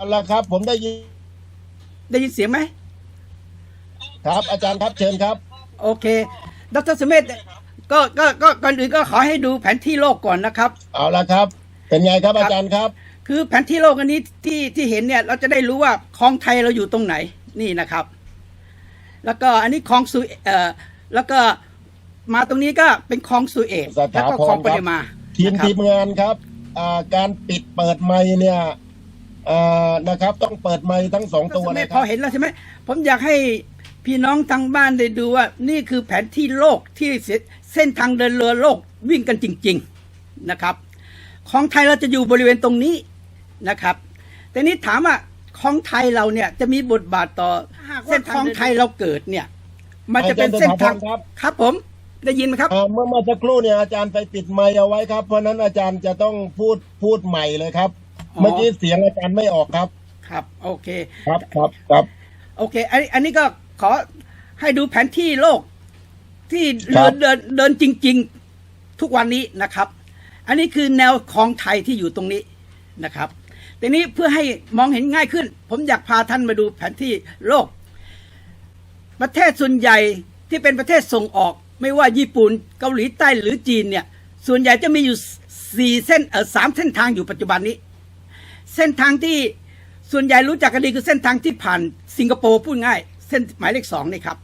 เอาละครับ ผมได้ยินได้ยินเสียงไหม ครับ อาจารย์ครับเชิญครับ โอเค ดรสมิธก็ก็ก็ก่อนอื่นก็ขอให้ดูแผนที่โลกก่อนนะครับ เอาละครับ เป็นไงครับอาจารย์ครับ คือแผนที่โลกอันนี้ที่ที่เห็นเนี่ย เราจะได้รู้ว่าคลองไทยเราอยู่ตรงไหนนี่นะครับ แล้วก็อันนี้คลองสุเอ่อแล้วก็มาตรงนี้ก็เป็นคลองสุเอตสถาพรแล้วก็คลองปครับริมาทีมนะครับทีมงานครับอ่าการปิดเปิดไมค์เนี่ย อ่านะครับ ต้องเปิดไมค์ทั้งสองตัวไม่นะคพรัอบ เห็นแล้วใช่ไหมผมอยากให้พี่น้องทางบ้านได้ดูว่า นี่คือแผนที่โลกที่เสเส้นทางเดินเรือโลกวิ่งกันจริง ๆนะครับ ของไทยเราจะอยู่บริเวณตรงนี้นะครับ แต่นี้ถามว่าของไทยเราเนี่ยจะมีบทบาทต่อเส้นทางไทยเราเกิดเนี่ย มันจะเป็นเส้นทางอาจารย์สถาพรครับ ครับผมได้ยินไหมครับอ่าเมื่อเมื่อสักครู่เนี่ยอาจารย์ไปปิดไมค์เอาไว้ครับ เพราะฉะนั้นอาจารย์จะต้องพูดพูดใหม่เลยครับอ๋อ เมื่อกี้เสียงอาจารย์ไม่ออกครับ ครับ โอเค ครับครับครับ โอเค อันนี้อันนี้ก็ขอให้ดูแผนที่โลกที่ครัเรือบเดินเดินจริง ๆ ทุกวันนี้นะครับ อันนี้คือแนวของไทยที่อยู่ตรงนี้นะครับทีนี้เพื่อให้มองเห็นง่ายขึ้น ผมอยากพาท่านมาดูแผนที่โลก ประเทศส่วนใหญ่ที่เป็นประเทศส่งออก ไม่ว่าญี่ปุ่นเกาหลีใต้หรือจีนเนี่ย ส่วนใหญ่จะมีอยู่สี่เส้นเออสามเส้นทางอยู่ปัจจุบันนี้ เส้นทางที่ส่วนใหญ่รู้จักกันดีคือเส้นทางที่ผ่านสิงคโปร์พูดง่าย เส้นหมายเลขสองนี่ครับ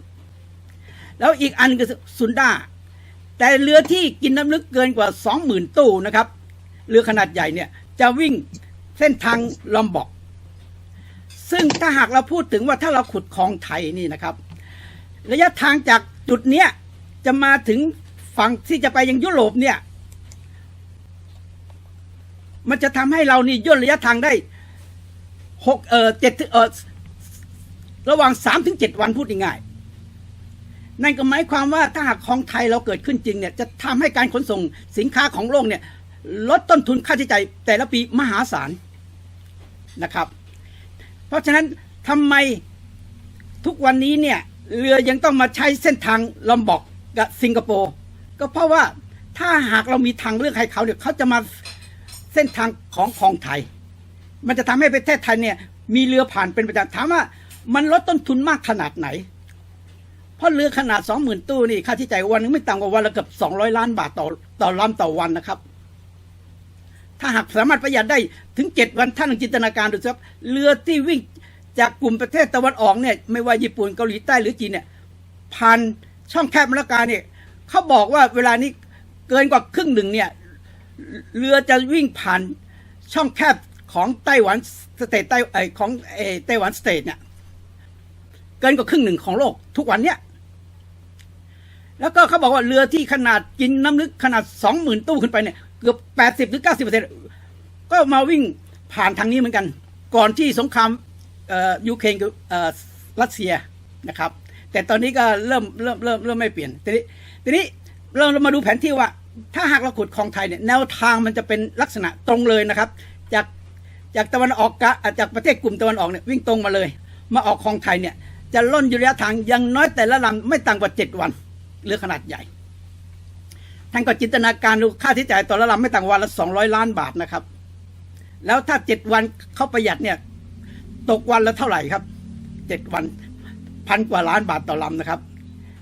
แล้วอีกอันคือซุนด้าแต่เรือที่กินน้ำลึกเกินกว่าสองหมื่นตู้นะครับเรือขนาดใหญ่เนี่ยจะวิ่งเส้นทางลอมบอก ซึ่งถ้าหากเราพูดถึงว่าถ้าเราขุดคลองไทยนี่นะครับ ระยะทางจากจุดเนี้ยจะมาถึงฝั่งที่จะไปยังยุโรปเนี่ย มันจะทำให้เรานี่ย่นระยะทางได้หกเออเจ็ดเออระหว่างสามถึงเจ็ดวันพูดง่ายๆนั่นก็หมายความว่าถ้าหากของไทยเราเกิดขึ้นจริงเนี่ยจะทำให้การขนส่งสินค้าของโลกเนี่ยลดต้นทุนค่าใช้จ่ายแต่ละปีมหาศาลนะครับ เพราะฉะนั้นทำไมทุกวันนี้เนี่ยเรือยังต้องมาใช้เส้นทางลอมบอกกับสิงคโปร์ก็เพราะว่าถ้าหากเรามีทางเลือกให้เขาเนี่ยเขาจะมา เส้นทางของคลองไทย มันจะทำให้ประเทศไทยเนี่ยมีเรือผ่านเป็นประจำถามว่า มันลดต้นทุนมากขนาดไหน เพราะเรือขนาดสองหมื่นตู้นี่ค่าใช้จ่ายวันหนึงไม่ต่ำกว่าวันละเกือบสองร้อยล้านบาทต่อต่อลำต่อวันนะครับ ถ้าหากสามารถประหยัดได้ถึงเจ็ดวันท่านจินตนาการดูครับเรือที่วิ่งจากกลุ่มประเทศตะวันออกเนี่ยไม่ว่าญี่ปุ่นเกาหลีใต้หรือจีนเนี่ยผ่านช่องแคบมะละกาเนี่ยเขาบอกว่าเวลานี้เกินกว่าครึ่งหนึ่งเนี่ย เรือจะวิ่งผ่านช่องแคบของไต้หวันสเตทไต้ไอของเออไต้หวันสเตทเนี่ยเกินกว่าครึ่งหนึ่งของโลกทุกวันเนี่ยแล้วก็เขาบอกว่าเรือที่ขนาดกินน้ำลึกขนาดสองหมื่นตู้ขึ้นไปเนี่ยเกือบแปดสิบถึงเก้าสิบเปอร์เซ็นก็มาวิ่งผ่านทางนี้เหมือนกัน ก่อนที่สงครามยูเครนกับรัสเซียนะครับ แต่ตอนนี้ก็เริ่มเริ่มเริ่มเริ่มไม่เปลี่ยนทีนี้ทีนี้เราเรามาดูแผนที่ว่า ถ้าหากเราขุดคลองไทยเนี่ยแนวทางมันจะเป็นลักษณะตรงเลยนะครับ จากจากตะวันออกกะจากประเทศกลุ่มตะวันออกเนี่ยวิ่งตรงมาเลย มาออกคลองไทยเนี่ยจะล่นอยู่ระยะทางยังน้อยแต่ละลำไม่ต่ำกว่าเจ็ดวันเรือขนาดใหญ่ท่านก็จินตนาการดูค่าใช้จ่ายต่อละลำไม่ต่างวันละสองร้อยล้านบาทนะครับ แล้วถ้าเจ็ดวันเขาประหยัดเนี่ยตกวันละเท่าไหร่ครับเจ็ดวันพันกว่าล้านบาทต่อลำนะครับ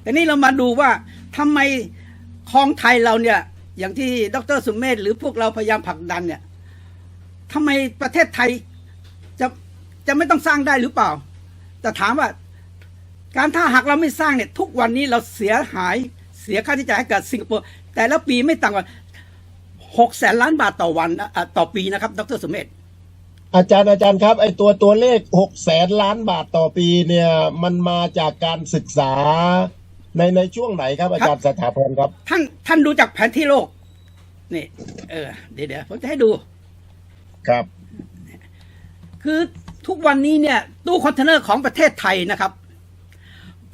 แต่นี่เรามาดูว่าทำไม คลองไทยเราเนี่ย อย่างที่ดรสุมเมธหรือพวกเราพยายามผลักดันเนี่ยทำไมประเทศไทยจะจะไม่ต้องสร้างได้หรือเปล่า แต่ถามว่า การถ้าหากเราไม่สร้างเนี่ย ทุกวันนี้เราเสียหายเสียค่าใช้จ่ายให้กับสิงคโปร์แต่ละปีไม่ต่ำกว่าหกแสนล้านบาทต่อวันต่อปีนะครับ ดรสุมเมธอาจารย์อาจารย์ครับไอตัวตัวเลขหกแสนล้านบาทต่อปีเนี่ย มันมาจากการศึกษา ในในช่วงไหนครับอาจารย์สถาพรครับ ท่านท่านดูจากแผนที่โลก นี่ เออ เดี๋ยวเดี๋ยวผมจะให้ดู ครับ คือทุกวันนี้เนี่ย ตู้คอนเทนเนอร์ของประเทศไทยนะครับ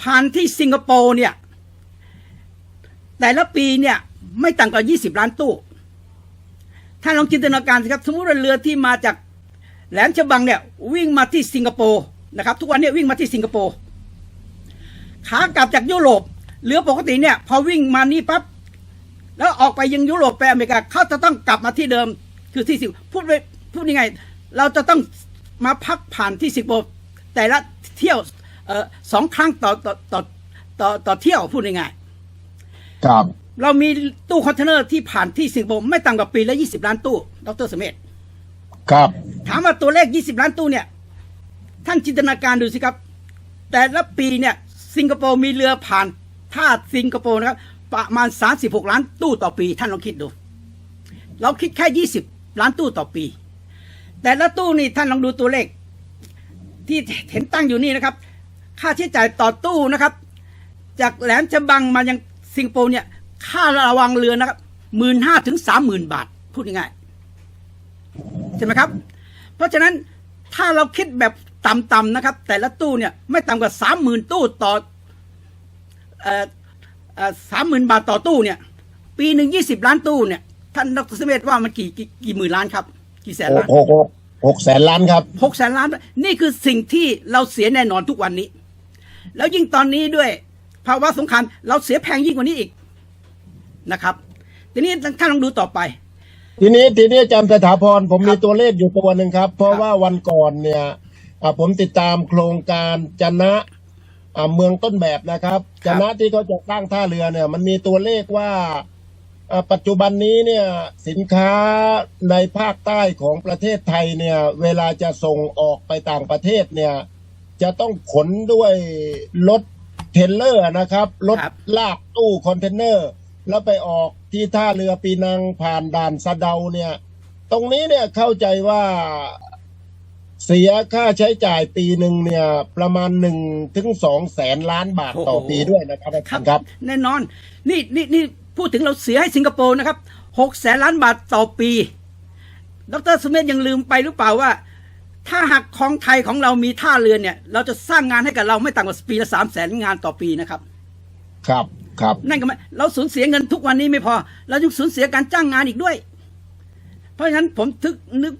ผ่านที่สิงคโปร์เนี่ย แต่ละปีเนี่ย ไม่ต่ำกว่า 20 ล้านตู้ท่านลองจินตนาการสิครับ สมมติว่าเรือที่มาจากแหลมฉบังเนี่ย วิ่งมาที่สิงคโปร์นะครับ ทุกวันเนี้วิ่งมาที่สิงคโปร์ ขากลับจากยุโรปเรือปกติเนี่ย พอวิ่งมานี่ปั๊บแล้วออกไปยังยุโรปไปอเมริกาเขาจะต้องกลับมาที่เดิมคือที่สิงพูดไปพูดยังไง เราจะต้องมาพักผ่านที่สิงคโปร์แต่ละเที่ยวเอ่อสองครั้งต่อต่อต่อต่อต่อเที่ยวพูดง่ายครับๆเรามีตู้คอนเทนเนอร์ที่ผ่านที่สิงคโปร์ไม่ต่ำกว่าปีละ20ล้านตู้ ดรสมเมธครับ ถามว่าตัวเลข20ล้านตู้เนี่ย ท่านจินตนาการดูสิครับ แต่ละปีเนี่ย สิงคโปร์มีเรือผ่านท่าสิงคโปร์นะครับ ประมาณ 36 ล้านตู้ต่อปี ท่านลองคิดดู เราคิดแค่ 20 ล้านตู้ต่อปี แต่ละตู้นี่ท่านลองดูตัวเลข ที่เห็นตั้งอยู่นี่นะครับ ค่าใช้จ่ายต่อตู้นะครับ จากแหลมฉบังมายังสิงคโปร์เนี่ยค่าระวังเรือนะครับหมื่นห้าถึงสามหมื่นบาท พูดง่ายๆใช่ไหมครับ เพราะฉะนั้นถ้าเราคิดแบบ ต่ำๆนะครับ แต่ละตู้เนี่ยไม่ต่ำกว่าสามหมื่นตู้ต่อสามหมื่นบาทต่อตู้เนี่ย ปีหนึ่งยี่สิบล้านตู้เนี่ย ท่านดรสมเมธว่ามันกี่กี่กี่หมื่นล้านครับ กี่แสนหล้ากนหกหกหกแสนล้านครับหกแสนล้าน นี่คือสิ่งที่เราเสียแน่นอนทุกวันนี้ แล้วยิ่งตอนนี้ด้วย ภาวะสงครามเราเสียแพงยิ่งกว่านี้อีกนะครับ ทีนี้ท่านลองดูต่อไป ทีนี้ทีนี้อาจารย์สถาพรผมครับมีตัวเลขอยู่ตัวหนึ่งครับ เพราะครับว่าวันก่อนเนี่ยอ่า ผมติดตามโครงการจนะอ่าเมืองต้นแบบนะครับจนะที่เขาจะสร้างท่าเรือเนี่ย มันมีตัวเลขว่าอ่าปัจจุบันนี้เนี่ยสินค้าในภาคใต้ของประเทศไทยเนี่ย เวลาจะส่งออกไปต่างประเทศเนี่ย จะต้องขนด้วยรถเทรลเลอร์นะครับรถครับลากตู้คอนเทนเนอร์ แล้วไปออกที่ท่าเรือปีนังผ่านด่านสะเดาเนี่ย ตรงนี้เนี่ยเข้าใจว่า เสียค่าใช้จ่ายปีหนึ่งเนี่ย ประมาณหนึ่งถึงสองแสนล้านบาทต่อโอ้โหปีด้วยนะครับอาจารย์ครับ แน่นอน นี่นี่นี่พูดถึงเราเสียให้สิงคโปร์นะครับหกแสนล้านบาทต่อปี ดรสมเมธยังลืมไปหรือเปล่าว่า ถ้าหากของไทยของเรามีท่าเรือเนี่ย เราจะสร้างงานให้กับเราไม่ต่ำกว่าปีละสามแสนงานต่อปีนะครับ ครับครับนั่นก็ไม่เราสูญเสียเงินทุกวันนี้ไม่พอ เรายังสูญเสียการจ้างงานอีกด้วย เพราะฉะนั้นผมทึกนึก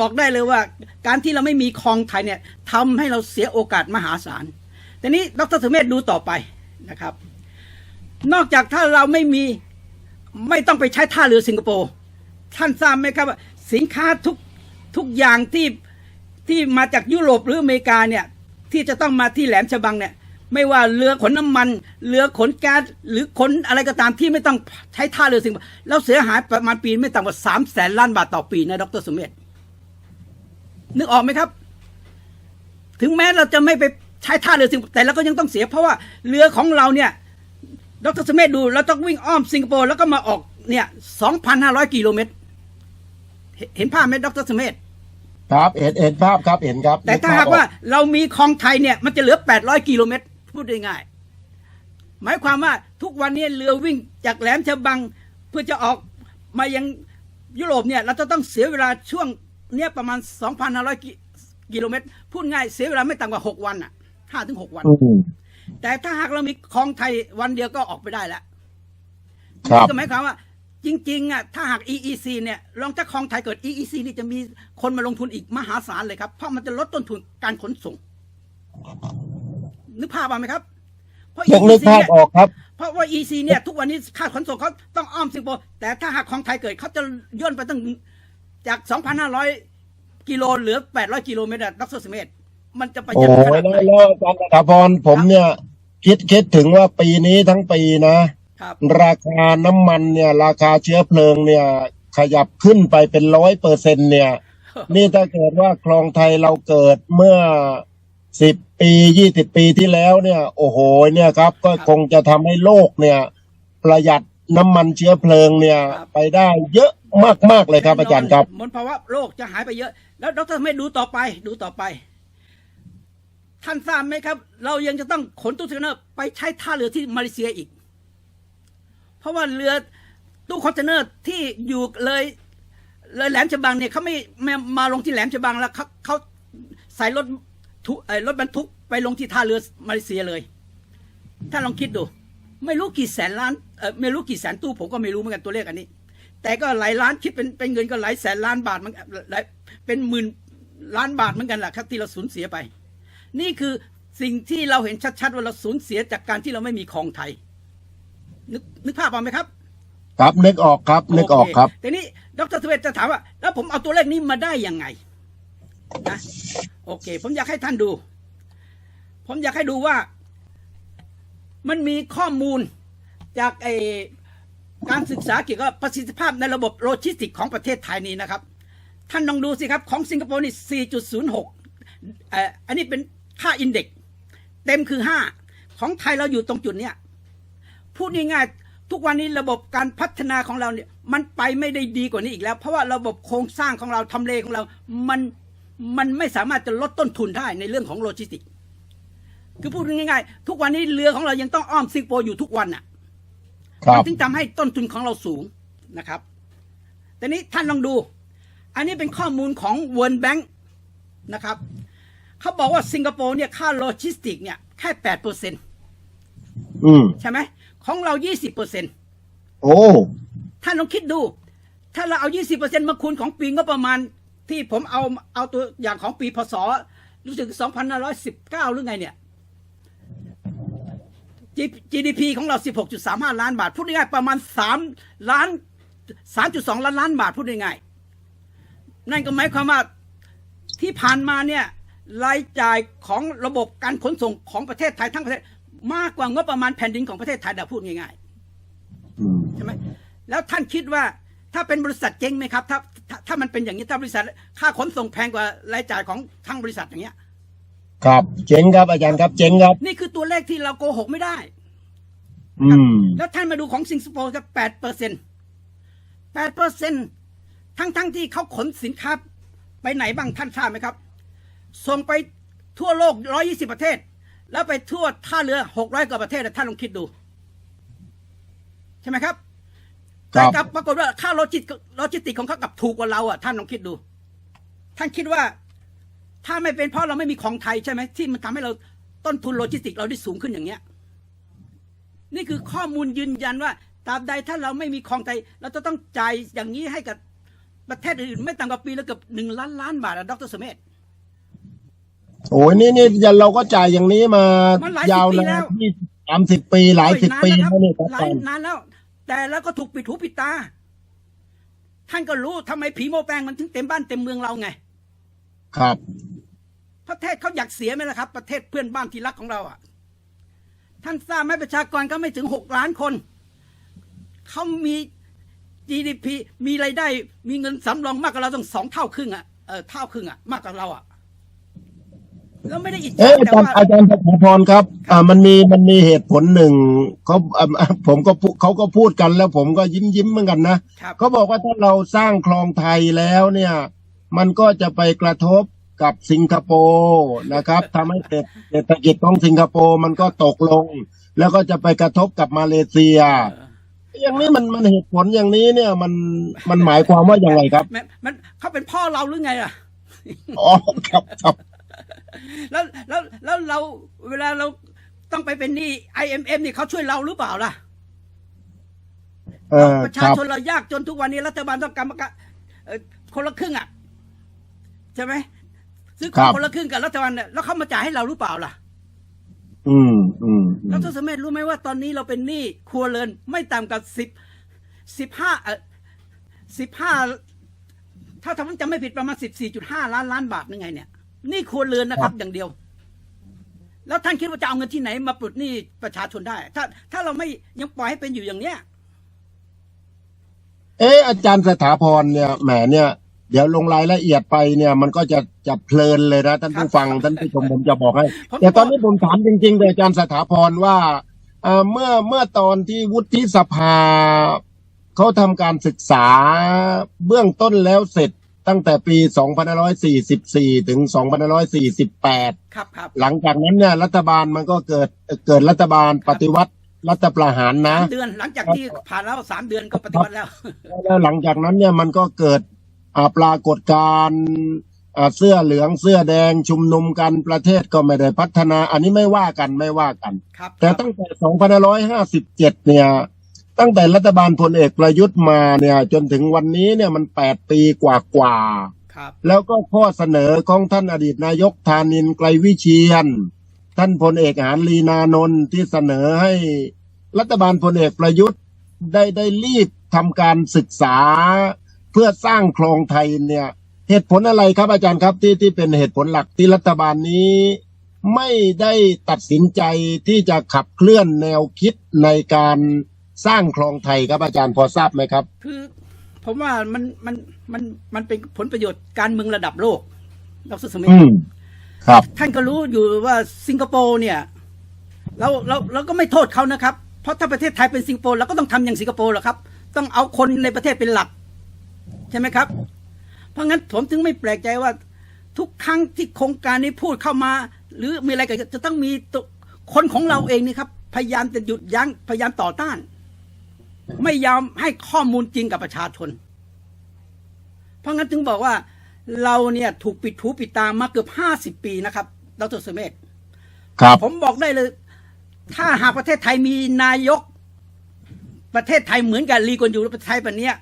บอกได้เลยว่า การที่เราไม่มีคลองไทยเนี่ยทำให้เราเสียโอกาสมหาศาลแต่นี้ดรสุเมธดูต่อไปนะครับ นอกจากถ้าเราไม่มีไม่ต้องไปใช้ท่าเรือสิงคโปร์ท่านทราบไหมครับว่าสินค้าทุกทุกอย่างที่ที่มาจากยุโรปหรืออเมริกาเนี่ยที่จะต้องมาที่แหลมฉบังเนี่ยไม่ว่าเรือขนน้ำมัน เรือขนแก๊สหรือขนอะไรก็ตามที่ไม่ต้องใช้ท่าเรือสิงคโปร์เราเสียหายประมาณปีไม่ต่ำกว่าสามแสนล้านบาทต่อปีนะดรสุเมธ นึกออกไหมครับ ถึงแม้เราจะไม่ไปใช้ท่าเรือสิงคโปร์แต่เราก็ยังต้องเสีย เพราะว่าเรือของเราเนี่ยดรสเมธดูเราต้องวิ่งอ้อมสิงคโปร์แล้วก็มาออกเนี่ยสองพันห้าร้อยกิโลเมตร เห็นเห็นภาพไหมดรสเมธครับเห็นเห็นภาพครับเห็นครับ แต่ถ้าหากว่าเรามีคลองไทยเนี่ยมันจะเหลือ800กิโลเมตร พูดได้ง่ายหมายความว่าทุกวันนี้เรือวิ่งจากแหลมฉบังเพื่อจะออกมายังยุโรปเนี่ย เราจะต้องเสียเวลาช่วง เนี่ยประมาณ 2,500กิกิโลเมตร พูดง่ายเสียเวลาไม่ต่ำกว่า 6 วันอะ5ถึง6วันอืมแต่ถ้าหากเรามีคลองไทยวันเดียวก็ออกไปได้แล้วครับก็หมายความว่า จริง ๆอะถ้าหาก EEC เนี่ยลองถ้าคลองไทยเกิด EEC นี่จะมีคนมาลงทุนอีกมหาศาลเลยครับ เพราะมันจะลดต้นทุนการขนส่ง นึกภาพออกไหมครับ เพราะนึกนึก EEC ภาพเนี่ยออกครับ เพราะว่า EC เนี่ย ทุกวันนี้ค่าขนส่งเขาต้องอ้อมสิงคโปร์แต่ถ้าหากคลองไทยเกิดเขาจะย่นไปตั้ง จาก 2,500 กิโลเหลือ 800 กิโลเมตรอะดรสเมธมันจะประหโอ้ยัดขยนาดแล้ไหนวแล้วอาจารย์สถาพรผมเนี่ยคิดคิดถึงว่าปีนี้ทั้งปีนะ ครับ ราคาน้ำมันเนี่ย ราคาเชื้อเพลิงเนี่ย ขยับขึ้นไปเป็นร้อยเปอร์เซ็นเนี่ย นี่ถ้าเกิดว่าคลองไทยเราเกิดเมื่อสิบปียี่สิบปีที่แล้วเนี่ย โอ้โหเนี่ยครับ ก็ครับคงจะทำให้โลกเนี่ย ประหยัดน้ำมันเชื้อเพลิงเนี่ย ครับ ไปได้เยอะ มากๆเลยครับอาจารย์ครับมลภาวะโลกจะหายไปเยอะ แล้วดรไม่ดูต่อไป ดูต่อไป ท่านทราบไหมครับ เรายังจะต้องขนตู้คอนเทนเนอร์ไปใช้ท่าเรือที่มาเลเซียอีก เพราะว่าเรือตู้คอนเทนเนอร์ที่อยู่เลยเลยแหลมฉบังเนี่ยเขาไม่มาลงที่แหลมฉบังแล้วเขาเขาใส่รถทุรถบรรทุกไปลงที่ท่าเรือมาเลเซียเลยท่านลองคิดดู ไม่รู้กี่แสนล้านเออไม่รู้กี่แสนตู้ผมก็ไม่รู้เหมือนกันตัวเลขอันนี้ แต่ก็หลายล้านคิดเป็นเป็นเงินก็หลายแสนล้านบาทมันหลายเป็นหมื่นล้านบาทเหมือนกันแหละครับที่เราสูญเสียไป นี่คือสิ่งที่เราเห็นชัดๆว่าเราสูญเสียจากการที่เราไม่มีคลองไทย นึกนึกภาพออกไหมครับ ครับนึกออกครับนึกออกครับโเทีนี้ดรสเวตจะถามว่า แล้วผมเอาตัวเลขนี้มาได้ยังไงนะโอเค ผมอยากให้ท่านดู ผมอยากให้ดูว่า มันมีข้อมูลจากไอ การศึกษาเกี่ยวกับประสิทธิภาพในระบบโลจิสติกของประเทศไทยนี้นะครับ ท่านลองดูสิครับ ของสิงคโปร์นี่ 4.06ออันนี้เป็นค่าอินเด็กเต็มคือ 5 ของไทยเราอยู่ตรงจุดเนี้ยพูดง่ายๆทุกวันนี้ระบบการพัฒนาของเราเนี่ยมันไปไม่ได้ดีกว่านี้อีกแล้ว เพราะว่าระบบโครงสร้างของเราทำเลของเรา มันมันไม่สามารถจะลดต้นทุนได้ในเรื่องของโลจิสติก คือพูดง่ายๆ ทุกวันนี้เรือของเรายังต้องอ้อมสิงคโปร์อยู่ทุกวันอะ มับนถึงทำให้ต้นทุนของเราสูงนะครับแต่นี้ท่านลองดู อันนี้เป็นข้อมูลของ World Bank นะครับเขาบอกว่าสิงคโปร์เนี่ยค่าโลจิสติกเนี่ยแค่แปดเปอร์เซ็นอืมใช่ไหมของเรายี่สิบเปอร์เซ็นโอ้ท่านลองคิดดู ถ้าเราเอายี่สิบเปอร์เซ็นมาคูณของปีงบประมาณที่ผมเอาเอาตัวอย่างของปีพศรู้สึกสองพันร้อยสิบเก้าหรือไงเนี่ย G- GDP ของเรา 16.35 ล้านบาท พูดง่ายๆประมาณ 3 ล้าน 3.2 ล้านล้านบาท พูดง่ายๆนั่นก็หมายความว่าที่ผ่านมาเนี่ยรายจ่ายของระบบการขนส่งของประเทศไทยทั้งประเทศ มากกว่างบประมาณแผ่นดินของประเทศไทยเดี๋ยวพูดง่ายๆอืมใช่ไหมแล้วท่านคิดว่าถ้าเป็นบริษัทเจ๊งไหมครับถ้าถ้าถ้ามันเป็นอย่างนี้ถ้าบริษัทค่าขนส่งแพงกว่ารายจ่ายของทั้งบริษัทอย่างเงี้ย ครับ เจ๋งครับอาจารย์ครับ เจ๋งครับ นี่คือตัวเลขที่เราโกหกไม่ได้ อืม แล้วท่านมาดูของสิงคโปร์ครับแปดเปอร์เซ็นแปดเปอร์เซ็นทั้งทั้งที่เขาขนสินค้าไปไหนบ้างท่านทราบไหมครับ ส่งไปทั่วโลกร้อยี่สิบประเทศ แล้วไปทั่วท่าเรือหกร้อยกว่าประเทศท่านลองคิดดู ใช่ไหมครับครัแต่บกลับปรากฏว่าค่าโลจิสโลจิสติกของเขากลับถูกกว่าเราอะท่านลองคิดดู ท่านคิดว่า ถ้าไม่เป็นเพราะเราไม่มีของไทยใช่ไหมที่มันทำให้เราต้นทุนโลจิสติกเราได้สูงขึ้นอย่างเงี้ย นี่คือข้อมูลยืนยันว่าตราบใดถ้าเราไม่มีของไทย เราจะต้องจ่ายอย่างนี้ให้กับประเทศอื่นไม่ต่ำกว่าปีละเกือบหนึ่งล้านล้านบาทอะดรสเมธโอ้ยนี่นี่เราก็จ่ายอย่างนี้มามันหลายยาวสิบปีนาแล้นวที่สามสิบปีหลายสิบปีนานแล้วแล้วนี่คครัรับบหลายนานแล้ว แต่แล้วก็ถูกปิดหูปิดตา ท่านก็รู้ทำไมผีโมแปลงมันถึงเต็มบ้านเต็มเมืองเราไง ครับ ประเทศเขาอยากเสียไหมล่ะครับ ประเทศเพื่อนบ้านที่รักของเราอะ ท่านทราบไหมประชากรก็ไม่ถึงหกล้านคน เขามี GDP มีรายได้ มีเงินสำรองมากกว่าเราต้องสองเท่าครึ่งอะเออเท่าครึ่งอะมากกว่าเราอะแล้วไม่ได้อิจเอ๊ฉาะอาแต่จารย์ว่าอาจารย์สถาพรครับ อ่ามันมีมันมีเหตุผลหนึ่งเขาอ่าผมก็พูเขาก็พูดกันแล้วผมก็ยิ้มยิ้มเหมือนกันนะครับเขาบอกว่าถ้าเราสร้างคลองไทยแล้วเนี่ย มันก็จะไปกระทบ กับสิงคโปร์นะครับทำให้เศรษฐเศรษฐกิจของสิงคโปร์มันก็ตกลง แล้วก็จะไปกระทบกับมาเลเซีย อย่างนี้มันมันเหตุผลอย่างนี้เนี่ยมันมันหมายความว่าอย่างไรครับ มันมันเขาเป็นพ่อเราหรือไงล่ะอ๋อครับครับแล้วแล้วแล้วเราเวลาเราต้องไปเป็นหนี้ IMF นี่เขาช่วยเราหรือเปล่าล่ะเออประคชารับชนเรายากจนทุกวันนี้รัฐบาลต้องกรรมการเอ่อคนละครึ่งอะใช่ไหม ซื้อของคนละครึ่งกับรัฐบาลเนี่ยแล้วเขามาจ่ายให้เราหรือเปล่าล่ะ อืมอืมอืแล้วมทศเมธรู้ไหมว่าตอนนี้เราเป็นหนี้ครัวเรือนไม่ต่ำกับสิบสิบห้าเออสิบห้าถ้าทำจำไม่ผิดประมาณสิบสี่จุดห้าล้านล้านบาทนึงไงเนี่ยหนี่ครัวเรือนนะครับ อย่างเดียว แล้วท่านคิดว่าจะเอาเงินที่ไหนมาปลดหนี้ประชาชนได้ ถ้า ถ้าเราไม่ยังปล่อยให้เป็นอยู่อย่างเนี้ย เอออาจารย์สถาพรเนี่ยแหมเนี่ย เดี๋ยวลงรายละเอียดไปเนี่ยมันก็จะจะเพลินเลยนะท่านผู้ฟังท่านผู้ชมผมจะบอกให้ผมแต่ตอนนี้ผมถามจริงๆเลยอาจารย์สถาพรว่าเอ่อเมื่อเมื่อตอนที่วุฒิสภาเขาทำการศึกษาเบื้องต้นแล้วเสร็จตั้งแต่ปี 2544 ถึง 2548 ครับครับ หลังจากนั้นเนี่ยรัฐบาลมันก็เกิดเกิดรัฐบาลปฏิวัติรัฐประหารนะสามเดือนหลังจากที่ผ่านแล้วสามเดือนก็ปฏิวัติแล้ว แล้วหลังจากนั้นเนี่ยมันก็เกิดอ่า ปรากฏการณ์อ่าเสื้อเหลืองเสื้อแดงชุมนุมกันประเทศก็ไม่ได้พัฒนา อันนี้ไม่ว่ากันไม่ว่ากันครับแต่ตั้งแต่ 2557 เนี่ย ตั้งแต่รัฐบาลพลเอกประยุทธ์มาเนี่ย จนถึงวันนี้เนี่ยมัน 8 ปีกว่าๆครับแล้วก็ข้อเสนอของท่านอดีตนายกธานินทร์ไกลวิเชียน ท่านพลเอกหานลีนานนท์ที่เสนอให้รัฐบาลพลเอกประยุทธ์ได้ได้รีบทำการศึกษาเพื่อสร้างคลองไทยเนี่ย เหตุผลอะไรครับอาจารย์ครับที่ที่เป็นเหตุผลหลักที่รัฐบาลนี้ไม่ได้ตัดสินใจที่จะขับเคลื่อนแนวคิดในการสร้างคลองไทยครับอาจารย์พอทราบไหมครับ คือผมว่ามันมันมันมันเป็นผลประโยชน์การเมืองระดับโลกดรสมิธอืมครับ ท่านก็รู้อยู่ว่าสิงคโปร์เนี่ยเราเราเราก็ไม่โทษเขานะครับ เพราะถ้าประเทศไทยเป็นสิงคโปร์เราก็ต้องทำอย่างสิงคโปร์แหละครับ ต้องเอาคนในประเทศเป็นหลัก ใช่ไหมครับ เพราะงั้นผมถึงไม่แปลกใจว่า ทุกครั้งที่โครงการนี้พูดเข้ามา หรือมีอะไรก็จะต้องมีตัวคนของเราเองนี่ครับ พยายามจะหยุดยั้งพยายามต่อต้าน ไม่ยอมให้ข้อมูลจริงกับประชาชน เพราะงั้นถึงบอกว่าเราเนี่ยถูกปิดหูปิดตามาเกือบห้าสิบปีนะครับดรสุเมธครับผมบอกได้เลย ถ้าหากประเทศไทยมีนายก ประเทศไทยเหมือนกับลีกวนอยู่ประเทศไทยแบบเนี้ย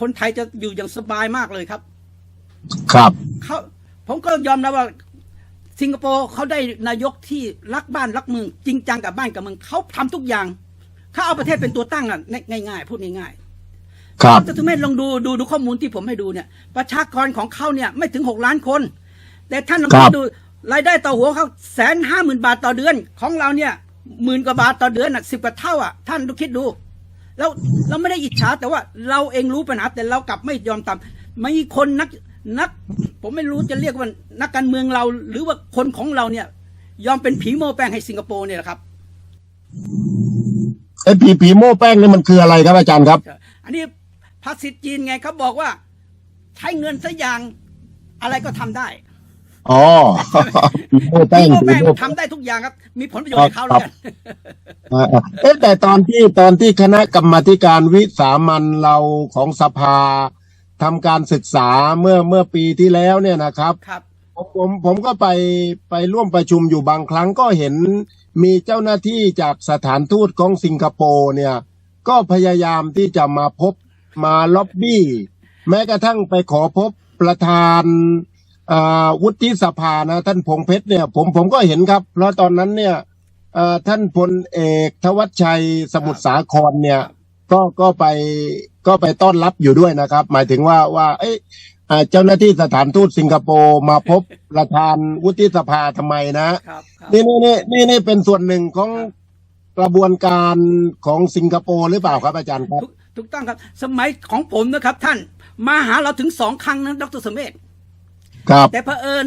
คนไทยจะอยู่อย่างสบายมากเลยครับ ครับเขาผมก็ยอมรับว่า สิงคโปร์เขาได้นายกที่รักบ้านรักเมืองจริงจังกับบ้านกับเมืองเขาทำทุกอย่างเขาเอาประเทศเป็นตัวตั้งอะง่ายๆพูดง่ายๆครับดรเมธลองดูดูดูข้อมูลที่ผมให้ดูเนี่ย ประชากรของเขาเนี่ยไม่ถึงหกล้านคน แต่ท่านลองครับดูรายได้ต่อหัวเขาแสนห้าหมื่นบาทต่อเดือน ของเราเนี่ยหมื่นกว่าบาทต่อเดือนอะสิบกว่าเท่าอะท่านดูคิดดู แล้วเราไม่ได้อิจฉาแต่ว่าเราเองรู้ปัญหาแต่เรากลับไม่ยอมทำมีคนนักนัก ผมไม่รู้จะเรียกว่านักการเมืองเรา หรือว่าคนของเราเนี่ย ยอมเป็นผีโมแปลงให้สิงคโปร์เนี่ยแหละครับไอ้ผีผีโม่แป้งนี่มันคืออะไรครับอาจารย์ครับ อันนี้ภาษิตจีนไงเขาบอกว่า ใช้เงินสักอย่างอะไรก็ทำได้ อ๋อผีโม่แป้งผีโมผีแป้งโม่ทำได้ทุกอย่างครับ มีผลประโยชน์ให้เขาแล้วกันอ่าเอ๊ะแต่ตอนที่ตอนที่คณะกรรมาธิการวิสามันเราของสภาทำการศึกษาเมื่อเมื่อปีที่แล้วเนี่ยนะครับครับผมผมผมก็ไปไปร่วมประชุมอยู่บางครั้งก็เห็นมีเจ้าหน้าที่จากสถานทูตของสิงคโปร์เนี่ย ก็พยายามที่จะมาพบมาล็อบบี้ แม้กระทั่งไปขอพบประธานอ่า วุฒิสภานะท่านพงเพชรเนี่ยผมผมก็เห็นครับ เพราะตอนนั้นเนี่ยเอ่อท่านพลเอกทวัชชัยสมุทรสาครเนี่ยก็ก็ไปก็ไปต้อนรับอยู่ด้วยนะครับ หมายถึงว่าว่าเอ้ยอ่าเจ้าหน้าที่สถานทูตสิงคโปร์มาพบประธานวุฒิสภาทำไมนะครับครับนี่นี่นี่นี่นี่เป็นส่วนหนึ่งของกระบวนการของสิงคโปร์หรือเปล่าครับอาจารย์ครับถูกถูกต้องครับ สมัยของผมนะครับท่านมาหาเราถึงสองครั้งนะดรสมเมธ ครับแต่เผอิญ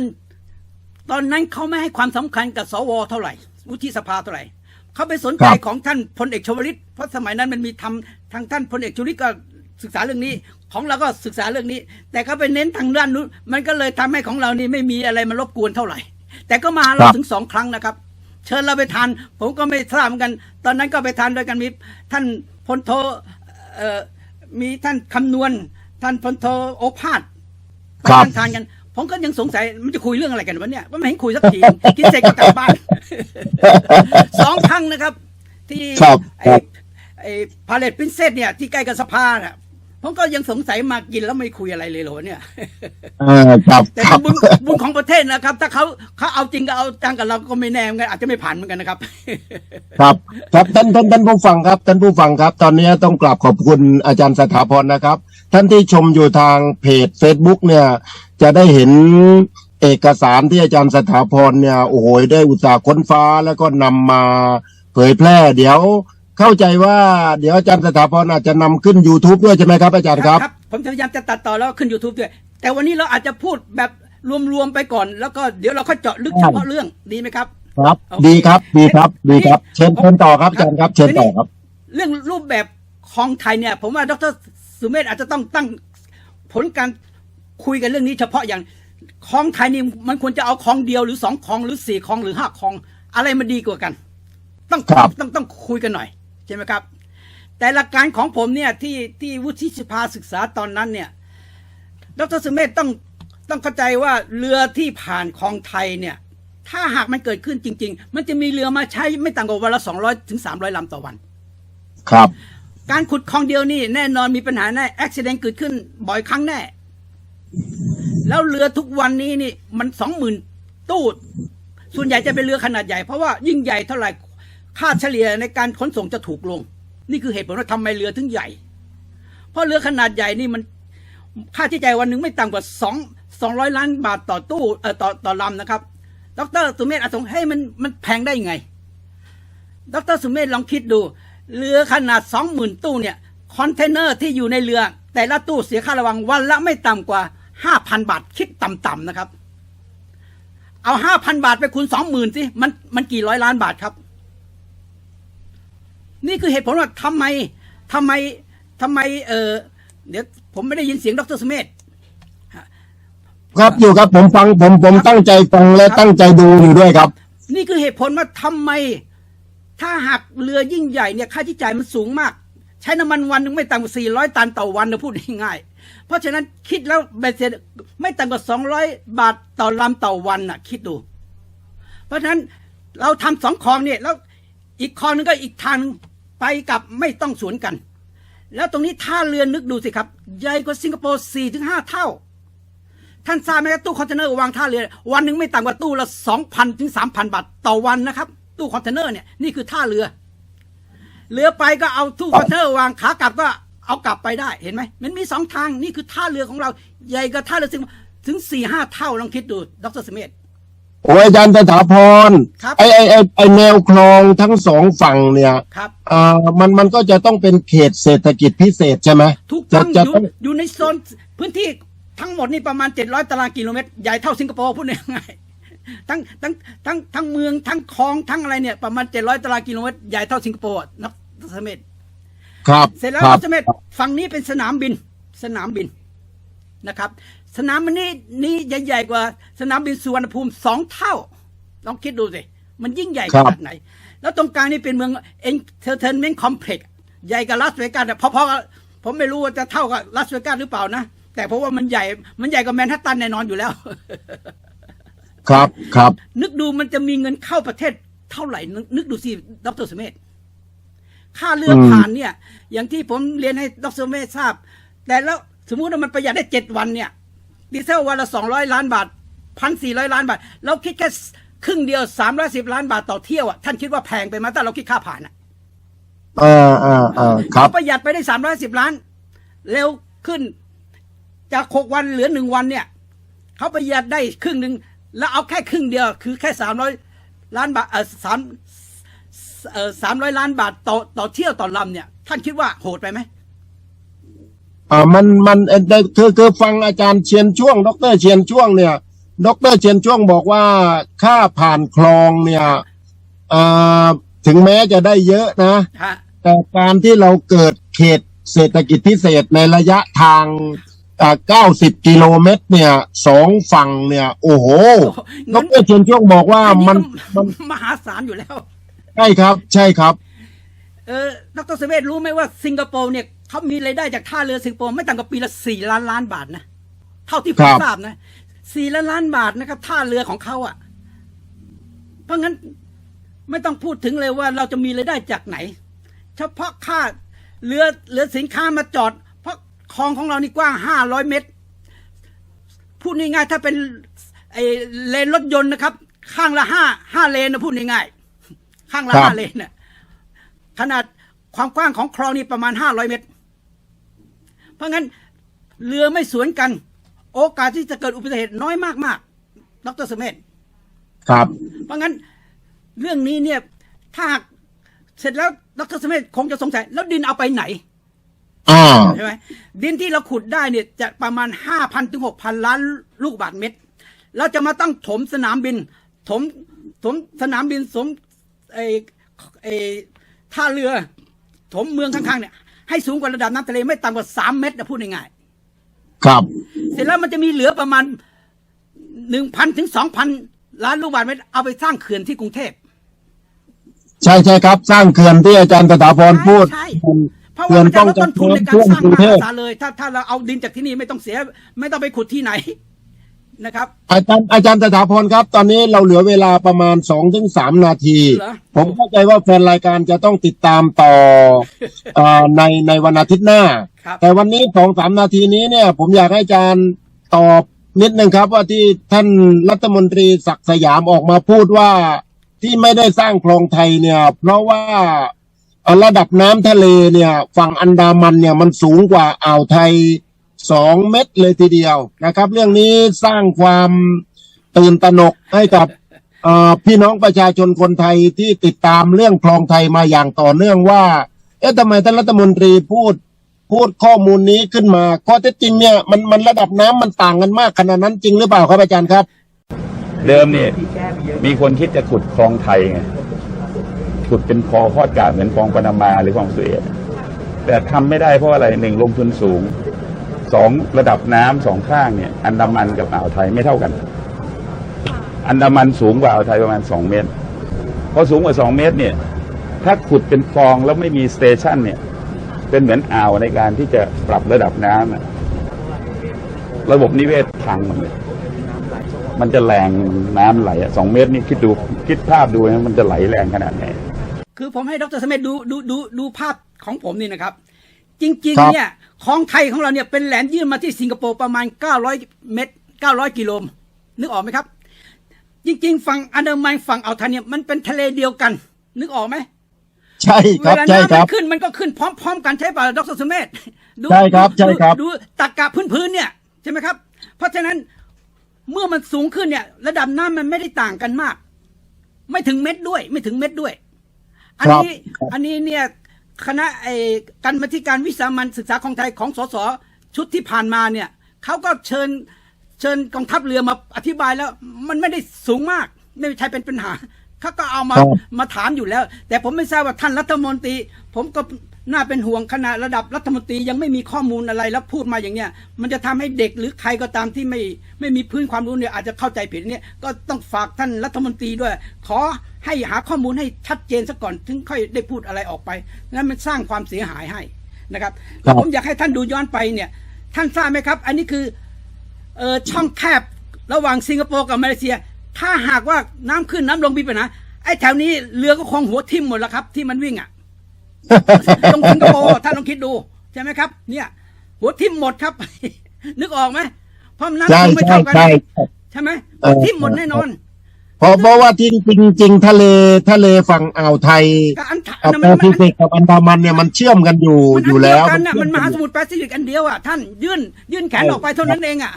ตอนนั้นเขาไม่ให้ความสำคัญกับสวเท่าไหร่วุฒิสภาเท่าไหร่เขาไปสนใจครับของท่านพลเอกชวลิต เพราะสมัยนั้นมันมีทำทางท่านพลเอกชวลิตก็ศึกษาเรื่องนี้ ของเราก็ศึกษาเรื่องนี้ แต่เขาไปเน้นทางด้านนู้นมันก็เลยทำให้ของเรานี่ไม่มีอะไรมารบกวนเท่าไหร่ แต่ก็มาเราถึงสองครั้งนะครับ เชิญเราไปทาน ผมก็ไม่ทราบเหมือนกัน ตอนนั้นก็ไปทานด้วยกันมีท่านพลโทเอ่อมีท่านคำนวณ ท่านพลโทโอภาสไปครับทานทานกัน ผมก็ยังสงสัยมันจะคุยเรื่องอะไรกันวะเนี่ยว่าไม่เห็นคุยสักทีกินเสร็จก็กลับบ้านสองครั้งนะครับ ที่ครับไอ้ครับไอ้พาเลตพินเซสเนี่ยที่ใกล้กับสภาน่ะผมก็ยังสงสัยมากินแล้วไม่คุยอะไรเลยเหรอเนี่ยเออครับแต่ครัเป็บนบุญบุญของประเทศนะครับ ถ้าเขาเขาเอาจริงก็เอาจังกับเราก็ไม่แน่เหมือนกันอาจจะไม่ผ่านเหมือนกันนะครับ ครับ ครับท่านท่านท่านผู้ฟังครับท่านผู้ฟังครับ ตอนนี้ต้องกราบขอบคุณอาจารย์สถาพรนะครับ ท่านที่ชมอยู่ทางเพจ Facebook เนี่ย จะได้เห็นเอกสารที่อาจารย์สถาพรเนี่ยโอ้โหได้อุตส่าห์ค้นฟ้าแล้วก็นำมาเผยแพร่ เดี๋ยวเข้าใจว่าเดี๋ยวอาจารย์สถาพรอาจจะนำขึ้น YouTube ด้วยใช่ไหมครับอาจารย์ครับ ผมพยายามจะตัดต่อแล้วขึ้น YouTube ด้วยแต่วันนี้เราอาจจะพูดแบบรวมๆไปก่อน แล้วก็เดี๋ยวเราค่อยเจาะลึกเฉพาะเรื่องดีไหมครับ ครับโอเคดีครับดีครับดีครับ เชิญเชิญต่อครับอาจารย์ครับ เชิญต่อครับ เรื่องรูปแบบของไทยเนี่ย ผมว่าดร สุเมธอาจจะต้องตั้งผลการคุยกันเรื่องนี้เฉพาะอย่างของไทยนี่มันควรจะเอาของเดียวหรือสองของหรือสี่ของหรือห้าของ อะไรมันดีกว่ากัน ต้องครับต้องต้องคุยกันหน่อยใช่ไหมครับ แต่หลักการของผมเนี่ยที่ที่วุฒิสภาศึกษาตอนนั้นเนี่ยดรสุเมธต้องต้องเข้าใจว่าเรือที่ผ่านคลองไทยเนี่ย ถ้าหากมันเกิดขึ้นจริง ๆ มันจะมีเรือมาใช้ไม่ต่ำกว่าวันละสองร้อยถึงสามร้อยลำต่อวัน ครับ การขุดคลองเดียวนี่แน่นอนมีปัญหาแน่อุบิเหตุเกิดขึ้นบ่อยครั้งแน่ แล้วเรือทุกวันนี้นี่มันสองหมื่นตู้ส่วนใหญ่จะเป็นเรือขนาดใหญ่เพราะว่ายิ่งใหญ่เท่าไหร่ค่าเฉลี่ยในการขนส่งจะถูกลง นี่คือเหตุผลว่าทำไมเรือถึงใหญ่ เพราะเรือขนาดใหญ่นี่มันค่าใช้จ่ายวันหนึ่งไม่ต่ำกว่าสองสองร้อยล้านบาทต่อตู้เอ่อต่อต่อลำนะครับ ดรสุเมธอาสงให้มันมันแพงได้ยังไง ดรสุเมธลองคิดดู เรือขนาดสองหมื่นตู้เนี่ยคอนเทนเนอร์ที่อยู่ในเรือ แต่ละตู้เสียค่าระวังวันละไม่ต่ำกว่าห้าพันบาท คิดต่ำๆนะครับ เอาห้าพันบาทไปคูณสองหมื่นสิมันมันกี่ร้อยล้านบาทครับ นี่คือเหตุผลว่าทำไมทำไมทำไมเออเดี๋ยวผมไม่ได้ยินเสียงดรสุเมธครับอยู่ครับผมฟังผมผมตั้งใจฟังและตั้งใจดูอยู่ด้วยครับ นี่คือเหตุผลว่าทำไม ถ้าหากเรือยิ่งใหญ่เนี่ยค่าใช้จ่ายมันสูงมาก ใช้น้ำมันวันหนึงไม่ต่ำกว่า 400 ตันต่อวันนะพูดง่ายๆเพราะฉะนั้นคิดแล้วเบ็ดเสร็จไม่ต่ำกว่า 200 บาทต่อลำต่อวันน่ะ คิดดู เพราะฉะนั้นเราทำสองคลองเนี่ยแล้วอีกคลองนึงก็อีกทางนึงไปกลับไม่ต้องสวนกัน แล้วตรงนี้ท่าเรือนึกดูสิครับ ใหญ่กว่าสิงคโปร์สี่ถึงห้าเท่า ท่านทราบไหมครับตู้คอนเทนเนอร์วางท่าเรือ วันหนึ่งไม่ต่ำกว่าตู้ละสองพันถึงสามพันบาทต่อวันนะครับ ตู้คอนเทนเนอร์เนี่ยนี่คือท่าเรือ เรือไปก็เอาตู้คอนเทนเนอร์วางขากลับก็เอากลับไปได้เห็นไหมมันมีสองทางนี่คือท่าเรือของเรา ใหญ่กว่าท่าเรือถึงถึงสี่ห้าเท่าลองคิดดูดรสมิธโอ้ยอาจารย์สถาพรครับไอไอไอไอแนวคลองทั้งสองฝั่งเนี่ยครับอ่ามันมันก็จะต้องเป็นเขตเศรษฐกิจพิเศษใช่ไหมทุกต้องจะอยู่ต้องอยู่ในโซนพื้นที่ทั้งหมดนี่ประมาณ 700 ตารางกิโลเมตร ใหญ่เท่าสิงคโปร์พูดง่ายๆ ทั้งทั้งทั้งทั้งเมืองทั้งคลองทั้งอะไรเนี่ยประมาณ700ตารางกิโลเมตรใหญ่เท่าสิงคโปร์อะนักสมิธครับเสร็จแล้วครับนักสมิธฝั่งนี้เป็นสนามบิน สนามบินนะครับ สนามบินนี้นี่ใหญ่ๆกว่า สนามบินสุวรรณภูมิสองเท่า ลองคิดดูสิมันยิ่งใหญ่ขนาดไหน แล้วตรงกลางนี่เป็นเมืองเอ็นเทอร์เทนเมนต์คอมเพล็กซ์ใหญ่กับลาสเวกัสอะพอๆกับผมไม่รู้ว่าจะเท่ากับลาสเวกัสหรือเปล่านะ แต่เพราะว่ามันใหญ่ มันใหญ่กว่าแมนฮัตตันแน่นอนอยู่แล้ว ครับครับ นึกดูมันจะมีเงินเข้าประเทศเท่าไหร่ นึกนึกดูสิดรสเมธค่าเรือผ่านเนี่ย อย่างที่ผมเรียนให้ดรสเมธทราบ แต่แล้วสมมุติว่ามันประหยัดได้เจ็ดวันเนี่ย ดีเซลวันละสองร้อยล้านบาทพันสี่ร้อยล้านบาท เราคิดแค่ครึ่งเดียวสามร้อยสิบล้านบาทต่อเที่ยวอะท่านคิดว่าแพงไปไหมถ้าเราคิดค่าผ่านอะอ่าอ่าอ่าครับเขาประหยัดไปได้สามร้อยสิบล้าน เร็วขึ้น จากหกวันเหลือหนึ่งวันเนี่ยเขาประหยัดได้ครึ่งหนึ่ง แล้วเอาแค่ครึ่งเดียวคือแค่สามร้อยล้านบาทเออสามเออสามร้อยล้านบาทต่อต่อเที่ยวต่อลำเนี่ย ท่านคิดว่าโหดไปไหมอ่ามันมันเอ่อคือคือฟังอาจารย์เชียนช่วง ดรเชียนช่วงเนี่ย ดรเชียนช่วงบอกว่าค่าผ่านคลองเนี่ยอ่าถึงแม้จะได้เยอะนะ ฮะแต่การที่เราเกิดเขตเศรษฐกิจพิเศษในระยะทาง อ่า90กิโลเมตรเนี่ยสองฝั่งเนี่ย โอ้โหดเงินรเชียนช่วงบอกว่าอันนี้มันก็มันมหาศาลอยู่แล้ว ใช่ครับ ใช่ครับ เออดรเสเวตรู้ไหมว่าสิงคโปร์เนี่ยเขามีรายได้จากท่าเรือสิงคโปร์ไม่ต่ำกว่าปีละสี่ล้านล้านบาทนะ เท่าที่ผคมรับ ทราบนะสี่ล้านล้านบาทนะครับท่าเรือของเขาอะ่ะ เพราะงั้นไม่ต้องพูดถึงเลยว่าเราจะมีรายได้จากไหน เฉพาะค่าเรือเรือสินค้ามาจอดเพราะ คลองของเรานี่กว้างห้าร้อยเมตร พูดง่ายๆถ้าเป็นไอเลนรถยนต์นะครับ ข้างละห้าห้าเลนนะพูดง่ายๆข้างละครับ ห้าเลนน่ะขนาดความกว้างของคลองนี่ประมาณห้าร้อยเมตร เพราะงั้นเรือไม่สวนกัน โอกาสที่จะเกิดอุบัติเหตุน้อยมากๆดรสเมธ ครับ เพราะงั้นเรื่องนี้เนี่ยถ้าหากเสร็จแล้วดรสเมธคงจะสงสัย แล้วดินเอาไปไหนอ่า ใช่ไหมดินที่เราขุดได้เนี่ยจะประมาณห้าพันถึงหกพันล้านลูกบาทเมตร เราจะมาตั้งถมสนามบิน ถมถมสนามบินสมไอไอท่าเรือ ถมเมืองข้างๆเนี่ยให้สูงกว่าระดับน้ำทะเลไม่ต่ำกว่าสามเมตรนะพูดง่ายครับๆเสร็จแล้วมันจะมีเหลือประมาณหนึ่งพันถึงสองพันล้านลูกบาทเมตรเอาไปสร้างเขื่อนที่กรุงเทพใช่ใช่ครับ สร้างเขื่อนที่อาจารย์สถาพรพูดใช่ เป็นเพราะเขื่ว่าอนมันจะป้องลดกัต้นนทุนในการท่วมสร้างกรุงมเทหาพศาลเลย ถ้าถ้าเราเอาดินจากที่นี่ไม่ต้องเสีย ไม่ต้องไปขุดที่ไหนนะครับ อาจารย์อาจารย์สถาพรครับ ตอนนี้เราเหลือเวลาประมาณสองถึงสามนาที เหรอ ผมเข้าใจว่าแฟนรายการจะต้องติดตามต่อเอ่อในในวันอาทิตย์หน้า ครับ แต่วันนี้สองสามนาทีนี้เนี่ย ผมอยากให้อาจารย์ตอบนิดนึงครับ ว่าที่ท่านรัฐมนตรีศักดิ์สยามออกมาพูดว่าที่ไม่ได้สร้างคลองไทยเนี่ย เพราะว่าเอ่อ ระดับน้ำทะเลเนี่ยฝั่งอันดามันเนี่ยมันสูงกว่าอ่าวไทยสองเม็ดเลยทีเดียวนะครับ เรื่องนี้สร้างความตื่นตระหนกให้กับพี่น้องประชาชนคนไทยที่ติดตามเรื่องคลองไทยมาอย่างต่อเนื่องว่า เอ๊ะทำไมท่านรัฐมนตรีพูดพูดข้อมูลนี้ขึ้นมาข้อเท็จจริงเนี่ยมันมันระดับน้ำมันต่างกันมากขนาดนั้นจริงหรือเปล่าครับอาจารย์ครับ เดิมเนี่ยมีคนคิดจะขุดคลองไทยไง ขุดเป็นคองพอดกาดเหมือนคลองปานามาหรือคลองสุเอตแต่ทำไม่ได้เพราะอะไรหนึ่งลงทุนสูงสองระดับน้ำสองข้างเนี่ยอันดามันกับอ่าวไทยไม่เท่ากัน อันดามันสูงกว่าอ่าวไทยประมาณสองเมตรพอสูงกว่าสองเมตรเนี่ย ถ้าขุดเป็นคลองแล้วไม่มีสเตชันเนี่ย เป็นเหมือนอ่าวในการที่จะปรับระดับน้ำระบบนิเวศพังหมดเลยมันจะแรงน้ำไหลอะสองเมตรนี่คิดดูคิดภาพดูนะมันจะไหลแรงขนาดไหน คือผมให้ดรสเมธดูดูดูดูภาพของผมนี่นะครับ จริง ครัๆบเนี่ย ของไทยของเราเนี่ยเป็นแหลมยื่นมาที่สิงคโปร์ประมาณ 900 เมตร 900 กิโลเมตรนึกออกไหมครับ จริง ๆ ฝั่งอันดามันฝั่งอ่าวไทยเนี่ยมันเป็นทะเลเดียวกัน นึกออกไหม ใช่คเวรับลาใช่น้ำคมัรับ นขึ้นมันก็ขึ้นพร้อมๆกันใช่ป่ะดรสเมธดูใช่ครับใช่ครับ ดูดูตากกะพื้นๆเนี่ยใช่ไหมครับ เพราะฉะนั้นเมื่อมันสูงขึ้นเนี่ย ระดับน้ำมันไม่ได้ต่างกันมาก ไม่ถึงเม็ดด้วย ไม่ถึงเม็ดด้วย อันนี้ครับอันนี้เนี่ยคณะไอ้การบัธิการวิสามันศึกษาของไทยของสสชุดที่ผ่านมาเนี่ยเขาก็เชิญเชิญกองทัพเรือมาอธิบายแล้ว มันไม่ได้สูงมาก ไม่ใช่เป็นปัญหาเขาก็เอามาครับมาถามอยู่แล้ว แต่ผมไม่ทราบว่าท่านรัฐมนตรี ผมก็ น่าเป็นห่วงขณะระดับรัฐมนตรียังไม่มีข้อมูลอะไรแล้วพูดมาอย่างเนี้ยมันจะทำให้เด็กหรือใครก็ตามที่ไม่ไม่มีพื้นความรู้เนี่ยอาจจะเข้าใจผิดเนี่ยก็ต้องฝากท่านรัฐมนตรีด้วย ขอให้หาข้อมูลให้ชัดเจนซะก่อนถึงค่อยได้พูดอะไรออกไปนั้นมันสร้างความเสียหายให้นะครับครับผมอยากให้ท่านดูย้อนไปเนี่ยท่านทราบไหมครับ อันนี้คือเออช่องแคบระหว่างสิงคโปร์กับมาเลเซีย ถ้าหากว่าน้ำขึ้นน้ำลงมีปัญหาไอ้แถวนี้เรือก็คงหัวทิ่มหมดแล้วครับที่มันวิ่งอะ ตรงสิงคโปร์ท่านลองคิดดูใช่ไหมครับ เนี่ย หัวทิ่มหมดครับ นึกออกไหมเพราะน้ำใช่ลงไม่ใช่เท่ากันใช่ ใช่ไหมเอหัอวทิ่มหมดแน่นอนเพราะเพราะว่าจริงจริงจริงทะเลทะเลฝั่งอ่าวไทยก็อันถกับอันแปนั้นมันซิฟิกกับอันดามันเนี่ยมันเชื่อมกันอยู่มันอยู่แล้วอันเดียวกันน่ะเชื่มันมหากัสมุทรแปซิฟิกอันเดียวอะท่านยื่นยื่นแขนออกไปเท่านั้นเองอะ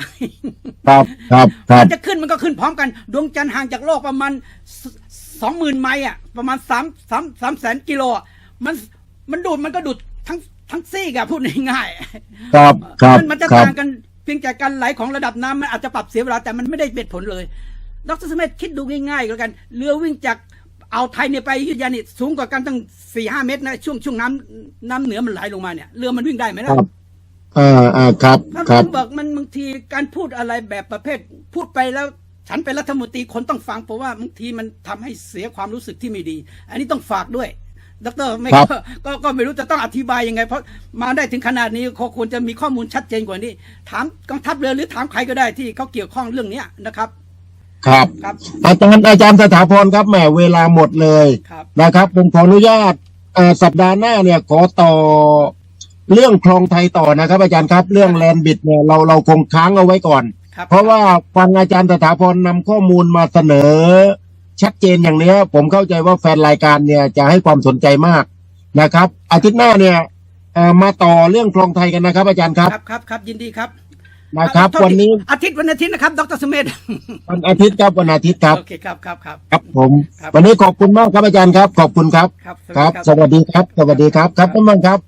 ครับครับครับมันจะขึ้นมันก็ขึ้นพร้อมกัน ดวงจันทร์ห่างจากโลกประมาณสองหมื่นไมล์อะประมาณสามสามสามแสนกิโลอะ มันมันดูดมันก็ดูดทั้งทั้งซี่อะพูดง่ายๆครับครับมันมันจะครับต่างกันเพียงแต่การไหลของระดับน้ำมันอาจจะปรับเสียเวลาแต่มันไม่ได้เป็นผลเลย ดรสมิธคิดดูง่ายๆก็แล้วกัน เรือวิ่งจากอ่าวไทยเนี่ยไปอยุธยานี่สูงกว่ากันตั้งสี่ห้าเมตรนะช่วงช่วงน้ำน้ำเหนือมันไหลลงมาเนี่ยเรือมันวิ่งได้ไหมคล่ะรับอ่าอ่าครับถ้าครับผมบอกมันบางทีการพูดอะไรแบบประเภท พูดไปแล้วฉันเป็นรัฐมนตรีคนต้องฟังเพราะว่าบางทีมันทำให้เสียความรู้สึกที่ไม่ดี อันนี้ต้องฝากด้วย ดรไม่ครับก็ก็ก็ไม่รู้จะต้องอธิบายยังไง เพราะมาได้ถึงขนาดนี้เขาควรจะมีข้อมูลชัดเจนกว่านี้ ถามกองทัพเรือหรือถามใครก็ได้ที่เขาเกี่ยวข้องเรื่องเนี้ยนะครับ ครับ ครับอาจารย์อาจารย์สถาพรครับแหมเวลาหมดเลยครับนะครับ ผมขออนุญาตอ่าสัปดาห์หน้าเนี่ยขอต่อเรื่องคลองไทยต่อนะครับ อาจารย์ครับเรื่องแลนบิดเนี่ยเราเราคงค้างเอาไว้ก่อน ครับเพราะว่าฟังอาจารย์สถาพรนำข้อมูลมาเสนอ ชัดเจนอย่างเนี้ย ผมเข้าใจว่าแฟนรายการเนี่ยจะให้ความสนใจมากนะครับ อาทิตย์หน้าเนี่ยเอ่อมาต่อเรื่องคลองไทยกันนะครับ อาจารย์ครับครับครับครับยินดีครับนะครับโทษทีวันนี้อาทิตย์วันอาทิตย์นะครับ ดรสมิธวันอาทิตย์ครับวันอาทิตย์ครับโอเคครับครับครับครับผมครับวันนี้ขอบคุณมากครับอาจารย์ครับ ขอบคุณครับครับครับ สวัสดีครับ สวัสดีครับครับท่านผู้ชมครับ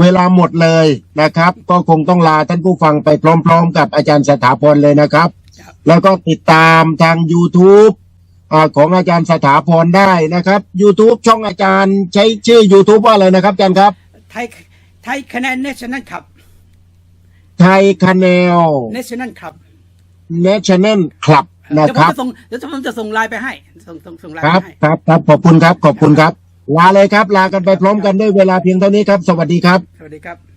เวลาหมดเลยนะครับ ก็คงต้องลาท่านผู้ฟังไปพร้อม ๆ กับอาจารย์สถาพรเลยนะครับครับแล้วก็ติดตามทาง YouTube อ่า ของอาจารย์สถาพรได้นะครับ YouTube ช่องอาจารย์ใช้ชื่อ YouTube ว่าอะไรนะครับอาจารย์ครับ ไทยไทยคะแนนเนชั่นแนลครับ ไทยคาเนลเนชั่นแนลครับ National Club นะเดี๋ยวคผมรับจะส่งเดี๋ยวผมจะส่งไลน์ไปให้ส่งส่งส่งไลน์คไปรับให้ครับครับขอบคุณครับขอบคุณครับลาเลยครับ ลากันไปพร้อมกันด้วยเวลาเพียงเท่านี้ครับ สวัสดีครับ สวัสดีครับ